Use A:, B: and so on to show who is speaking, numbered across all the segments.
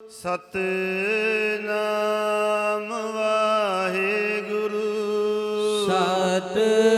A: ਸਤਨਾਮ ਵਾਹਿਗੁਰੂ।
B: ਸਤਨਾਮ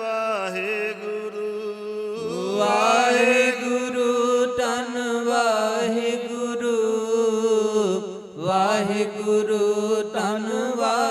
A: ਵਾਹਿਗੁਰੂ
B: ਧੰਨਵਾਦ।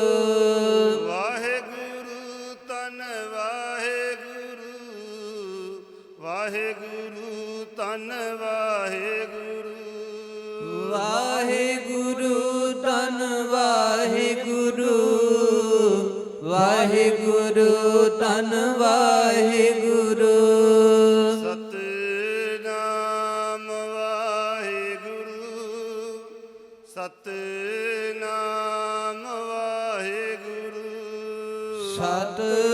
A: ਤਨ ਵਾਹਿਗੁਰੂ। ਸਤਨਾਮ ਵਾਹਿਗੁਰੂ। ਸਤਨਾਮ ਵਾਹਿਗੁਰੂ।
B: ਸਤਨਾਮ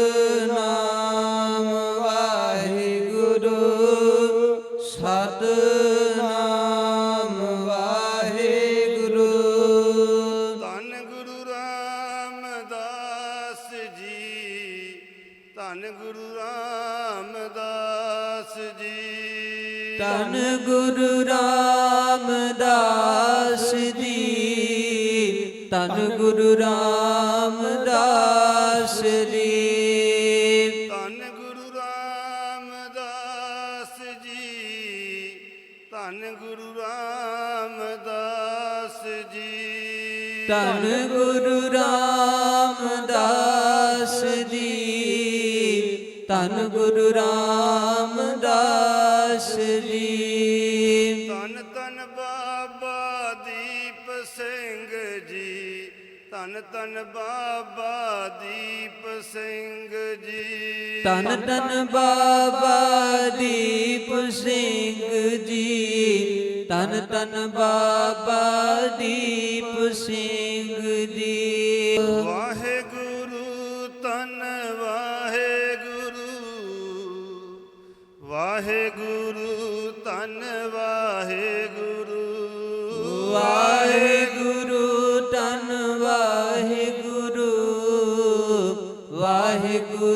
B: ਤਨ ਗੁਰੂ ਰਾਮਦਾਸ ਜੀ।
A: ਧੰਨ ਗੁਰੂ ਰਾਮਦਾਸ ਜੀ। ਧੰਨ ਗੁਰੂ ਰਾਮਦਾਸ ਜੀ।
B: ਤਨ ਗੁਰੂ ਰਾਮਦਾਸ ਜੀ। ਤਨ ਗੁਰੂ ਰਾਮਦਾਸ ਜੀ।
A: ਧੰਨ ਧੰਨ ਬਾਬਾ ਦੀਪ ਸਿੰਘ ਜੀ। ਧੰਨ ਧੰਨ ਬਾਬਾ ਦੀਪ ਸਿੰਘ ਜੀ।
B: ਤਨ ਤਨ ਬਾਬਾ ਦੀਪ ਸਿੰਘ ਜੀ। ਤਨ ਤਨ ਬਾਬਾ ਦੀਪ ਸਿੰਘ ਜੀ।
A: ਵਾਹਿਗੁਰੂ ਤਨ ਵਾਹਿਗੁਰੂ। ਵਾਹਿਗੁਰੂ ਤਨ ਵਾਹਿਗੁਰੂ।
B: ਵਾਹਿਗੁਰੂ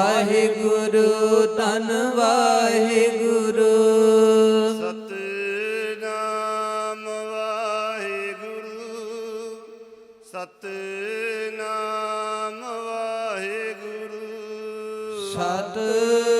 A: ਵਾਹਿਗੁਰੂ ਤਨ ਵਾਹਿਗੁਰੂ। ਸਤਨਾਮ ਵਾਹਿਗੁਰੂ ਸਤਨਾਮ ਵਾਹਿਗੁਰੂ।
B: ਸਤਨਾਮ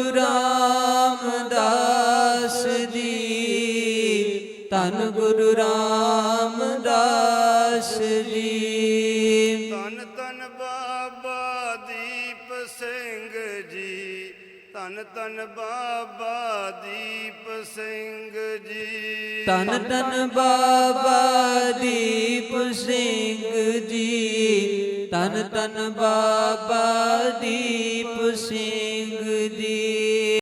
B: ਤਨ ਗੁਰੂ ਰਾਮਦਾਸ ਜੀ।
A: ਧੰਨ ਧੰਨ ਬਾਬਾ ਦੀਪ ਸਿੰਘ ਜੀ। ਧੰਨ ਧੰਨ ਬਾਬਾ ਦੀਪ ਸਿੰਘ ਜੀ।
B: ਤਨ ਤਨ ਬਾਬਾ ਦੀਪ ਸਿੰਘ ਜੀ। ਤਨ ਤਨ ਬਾਬਾ ਦੀਪ ਸਿੰਘ ਜੀ।